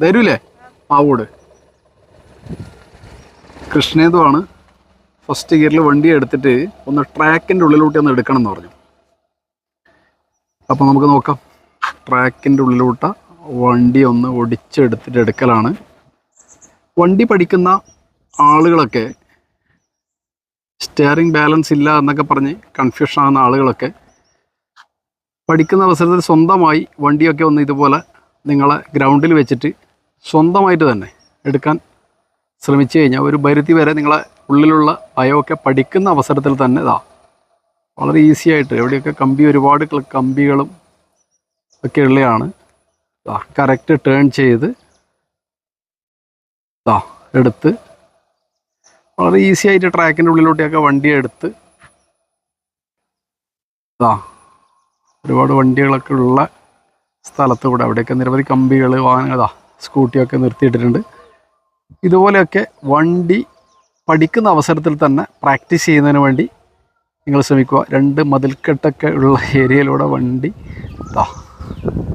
തരൂലേ മാവൂട് കൃഷ്ണേതുമാണ് first ഗിയറിൽ വണ്ടി എടുത്തിട്ട് ഒന്ന് ട്രാക്കിന്റെ ഉള്ളിലോട്ട് ഒന്ന് എടുക്കണം എന്ന് പറഞ്ഞു. അപ്പോൾ നമുക്ക് നോക്കാം. ട്രാക്കിന്റെ ഉള്ളിലോട്ട വണ്ടി ഒന്ന് ഒടിച്ചെടുത്തിട്ട് എടുക്കലാണ്. വണ്ടി പഠിക്കുന്ന ആളുകളൊക്കെ സ്റ്റിയറിംഗ് ബാലൻസ് ഇല്ല എന്നൊക്കെ പറഞ്ഞ് കൺഫ്യൂഷൻ ആകുന്ന ആളുകളൊക്കെ പഠിക്കുന്ന അവസരത്തിൽ സ്വന്തമായി വണ്ടിയൊക്കെ ഒന്ന് ഇതുപോലെ നിങ്ങളെ ഗ്രൗണ്ടിൽ വെച്ചിട്ട് സ്വന്തമായിട്ട് തന്നെ എടുക്കാൻ ശ്രമിച്ചു കഴിഞ്ഞാൽ ഒരു പരിധി വരെ നിങ്ങളെ ഉള്ളിലുള്ള ഭയമൊക്കെ പഠിക്കുന്ന അവസരത്തിൽ തന്നെ ഇതാ. വളരെ ഈസി ആയിട്ട് എവിടെയൊക്കെ കമ്പി ഒരുപാട് കമ്പികളും ഒക്കെ ഉള്ളതാണ് ഇതാ കറക്റ്റ് ടേൺ ചെയ്ത് ഇതാ എടുത്ത് വളരെ ഈസി ആയിട്ട് ട്രാക്കിന്റെ ഉള്ളിലോട്ടൊക്കെ വണ്ടി എടുത്ത് ഇതാ ഒരുപാട് വണ്ടികളൊക്കെ ഉള്ള സ്ഥലത്ത് കൂടെ അവിടെയൊക്കെ നിരവധി കമ്പികൾ വാഹനങ്ങൾ ഇതാ. സ്കൂട്ടിയൊക്കെ നിർത്തിയിട്ടിട്ടുണ്ട്. ഇതുപോലെയൊക്കെ വണ്ടി പഠിക്കുന്ന അവസരത്തിൽ തന്നെ പ്രാക്ടീസ് ചെയ്യുന്നതിന് വേണ്ടി നിങ്ങൾ ശ്രമിക്കുക. രണ്ട് മതിൽക്കെട്ടൊക്കെ ഉള്ള ഏരിയയിലൂടെ വണ്ടി.